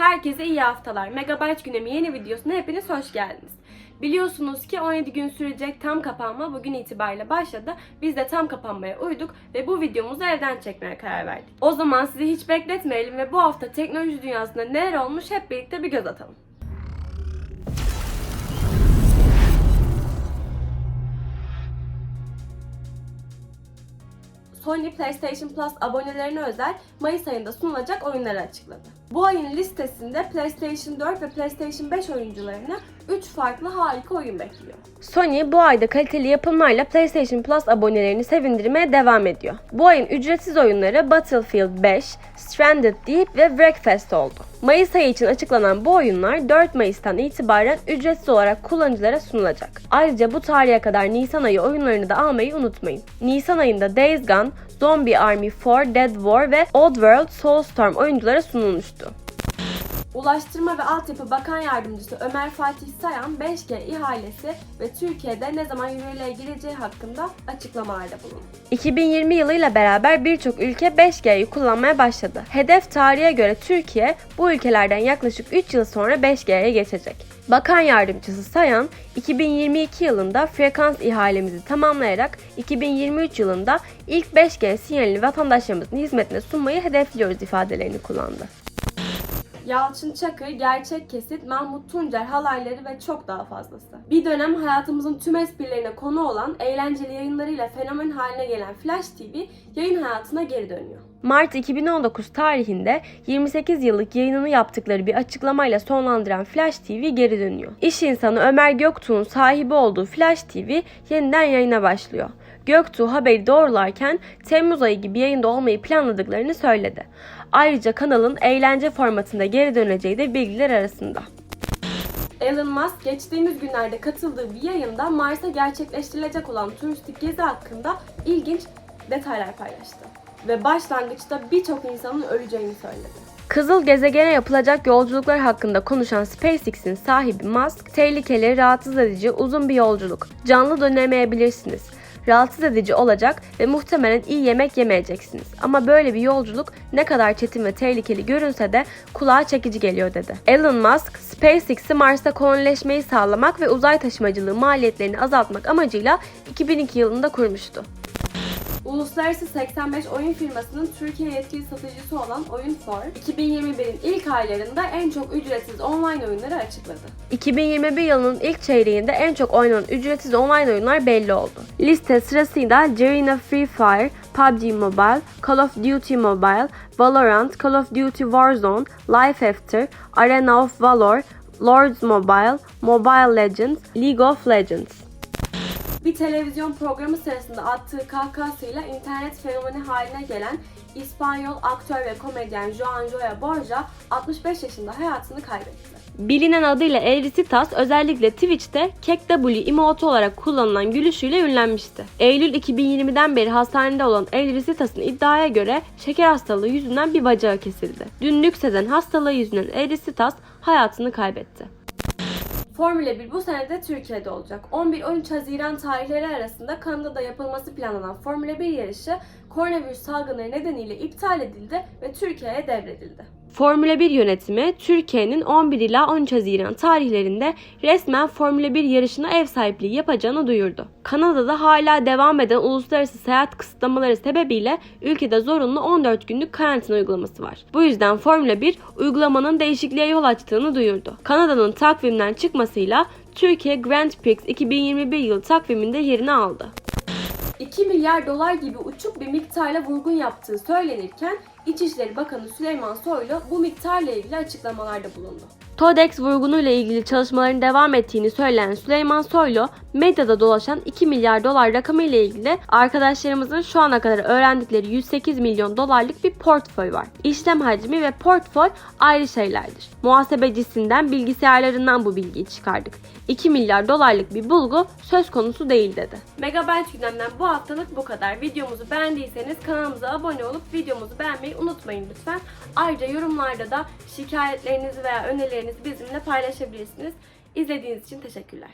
Herkese iyi haftalar. Megabyte Gündemi yeni videosuna hepiniz hoş geldiniz. Biliyorsunuz ki 17 gün sürecek tam kapanma bugün itibariyle başladı. Biz de tam kapanmaya uyduk ve bu videomuzu evden çekmeye karar verdik. O zaman sizi hiç bekletmeyelim ve bu hafta teknoloji dünyasında neler olmuş hep birlikte bir göz atalım. Sony PlayStation Plus abonelerine özel Mayıs ayında sunulacak oyunları açıkladı. Bu ayın listesinde PlayStation 4 ve PlayStation 5 oyuncularına 3 farklı harika oyun bekliyor. Sony bu ayda kaliteli yapımlarla PlayStation Plus abonelerini sevindirmeye devam ediyor. Bu ayın ücretsiz oyunları Battlefield 5, Stranded Deep ve Wreckfest oldu. Mayıs ayı için açıklanan bu oyunlar 4 Mayıs'tan itibaren ücretsiz olarak kullanıcılara sunulacak. Ayrıca bu tarihe kadar Nisan ayı oyunlarını da almayı unutmayın. Nisan ayında Days Gone, Zombie Army 4, Dead War ve Oddworld Soulstorm oyunculara sunulmuştu. Ulaştırma ve Altyapı Bakan Yardımcısı Ömer Fatih Sayan 5G ihalesi ve Türkiye'de ne zaman yürürlüğe gireceği hakkında açıklamalarda bulundu. 2020 yılıyla beraber birçok ülke 5G'yi kullanmaya başladı. Hedef tarihe göre Türkiye bu ülkelerden yaklaşık 3 yıl sonra 5G'ye geçecek. Bakan Yardımcısı Sayan, 2022 yılında frekans ihalemizi tamamlayarak 2023 yılında ilk 5G sinyalini vatandaşlarımızın hizmetine sunmayı hedefliyoruz ifadelerini kullandı. Yalçın Çakır, Gerçek Kesit, Mahmut Tuncer halayları ve çok daha fazlası. Bir dönem hayatımızın tüm esprilerine konu olan eğlenceli yayınlarıyla fenomen haline gelen Flash TV yayın hayatına geri dönüyor. Mart 2019 tarihinde 28 yıllık yayınını yaptıkları bir açıklamayla sonlandıran Flash TV geri dönüyor. İş insanı Ömer Göktuğ'un sahibi olduğu Flash TV yeniden yayına başlıyor. Göktuğ haberi doğrularken Temmuz ayı gibi yayında olmayı planladıklarını söyledi. Ayrıca kanalın eğlence formatında geri döneceği de bilgiler arasında. Elon Musk geçtiğimiz günlerde katıldığı bir yayında Mars'a gerçekleştirilecek olan turistik gezi hakkında ilginç detaylar paylaştı. Ve başlangıçta birçok insanın öleceğini söyledi. Kızıl gezegene yapılacak yolculuklar hakkında konuşan SpaceX'in sahibi Musk, tehlikeli, rahatsız edici, uzun bir yolculuk. Canlı dönemeyebilirsiniz rahatsız edici olacak ve muhtemelen iyi yemek yemeyeceksiniz. Ama böyle bir yolculuk ne kadar çetin ve tehlikeli görünse de kulağa çekici geliyor dedi. Elon Musk, SpaceX'i Mars'ta kolonileşmeyi sağlamak ve uzay taşımacılığı maliyetlerini azaltmak amacıyla 2002 yılında kurmuştu. Uluslararası 85 oyun firmasının Türkiye yetkili satıcısı olan Oyun4, 2021'in ilk aylarında en çok ücretsiz online oyunları açıkladı. 2021 yılının ilk çeyreğinde en çok oynanan ücretsiz online oyunlar belli oldu. Liste sırasıyla Garena Free Fire, PUBG Mobile, Call of Duty Mobile, Valorant, Call of Duty Warzone, Life After, Arena of Valor, Lords Mobile, Mobile Legends, League of Legends. Bir televizyon programı sırasında attığı kahkahasıyla internet fenomeni haline gelen İspanyol aktör ve komedyen Joan Joya Borja 65 yaşında hayatını kaybetti. Bilinen adıyla Elrisitas özellikle Twitch'te KekW emotu olarak kullanılan gülüşüyle ünlenmişti. Eylül 2020'den beri hastanede olan Elrisitas'ın iddiaya göre şeker hastalığı yüzünden bir bacağı kesildi. Dün nükseden hastalığı yüzünden Elrisitas hayatını kaybetti. Formula 1 bu sene de Türkiye'de olacak. 11-13 Haziran tarihleri arasında Kanada'da yapılması planlanan Formula 1 yarışı koronavirüs salgınları nedeniyle iptal edildi ve Türkiye'ye devredildi. Formula 1 yönetimi Türkiye'nin 11 ila 13 Haziran tarihlerinde resmen Formula 1 yarışına ev sahipliği yapacağını duyurdu. Kanada'da hala devam eden uluslararası seyahat kısıtlamaları sebebiyle ülkede zorunlu 14 günlük karantina uygulaması var. Bu yüzden Formula 1 uygulamanın değişikliğe yol açtığını duyurdu. Kanada'nın takvimden çıkmasıyla Türkiye Grand Prix 2021 yılı takviminde yerini aldı. 2 milyar dolar gibi uçuk bir miktarla vurgun yaptığı söylenirken İçişleri Bakanı Süleyman Soylu bu miktarla ilgili açıklamalarda bulundu. TODEX vurgunuyla ilgili çalışmaların devam ettiğini söyleyen Süleyman Soylu, medyada dolaşan 2 milyar dolar rakamı ile ilgili arkadaşlarımızın şu ana kadar öğrendikleri 108 milyon dolarlık bir portföy var. İşlem hacmi ve portföy ayrı şeylerdir. Muhasebecisinden, bilgisayarlarından bu bilgiyi çıkardık. 2 milyar dolarlık bir bulgu söz konusu değil dedi. Megabyte gündemden bu haftalık bu kadar. Videomuzu beğendiyseniz kanalımıza abone olup videomuzu beğenmeyi unutmayın lütfen. Ayrıca yorumlarda da şikayetlerinizi veya önerilerinizi bizimle paylaşabilirsiniz. İzlediğiniz için teşekkürler.